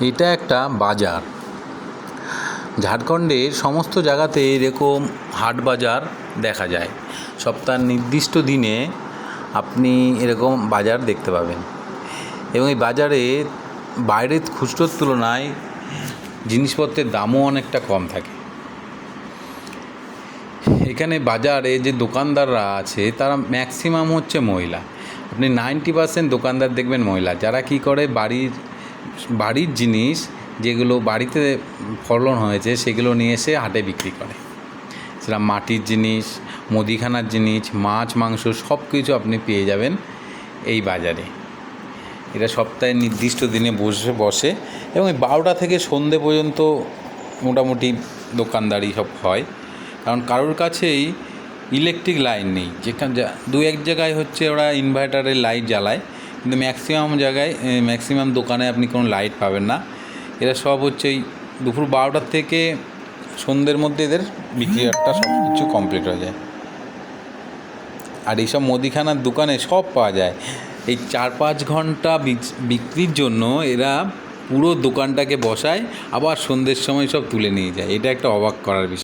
এটা একটা বাজার। ঝাড়খণ্ডের সমস্ত জায়গাতে এরকম হাট বাজার দেখা যায়। সপ্তাহের নির্দিষ্ট দিনে আপনি এরকম বাজার দেখতে পাবেন। এবং এই বাজারে বাইরের খুচরোর তুলনায় জিনিসপত্রের দামও অনেকটা কম থাকে। এখানে বাজারে যে দোকানদাররা আছে, তারা ম্যাক্সিমাম হচ্ছে মহিলা। আপনি নাইনটি পার্সেন্ট দোকানদার দেখবেন মহিলা। যারা কি করে বাড়ির বাড়ির জিনিস যেগুলো বাড়িতে ফলন হয়েছে, সেগুলো নিয়ে এসে হাটে বিক্রি করে। সেটা মাটির জিনিস, মুদিখানার জিনিস, মাছ, মাংস সব কিছু আপনি পেয়ে যাবেন এই বাজারে। এটা সপ্তাহে নির্দিষ্ট দিনে বসে বসে এবং এই বারোটা থেকে সন্ধে পর্যন্ত মোটামুটি দোকানদারি সব হয়। কারণ কারোর কাছেই ইলেকট্রিক লাইন নেই। যেখানে দু এক জায়গায় হচ্ছে ওরা ইনভার্টারের লাইট জ্বালায়। কিন্তু ম্যাক্সিমাম জায়গায় ম্যাক্সিমাম দোকানে আপনি কোনো লাইট পাবেন না। এরা সব হচ্ছে এই দুপুর বারোটার থেকে সন্ধ্যের মধ্যে এদের বিক্রিয়াটা সব কিছু কমপ্লিট হয়ে যায়। আর এইসব মুদিখানার দোকানে সব পাওয়া যায়। এই চার পাঁচ ঘণ্টা বিক্রির জন্য এরা পুরো দোকানটাকে বসায় আবার সন্ধ্যের সময় সব তুলে নিয়ে যায়। এটা একটা অবাক করার বিষয়।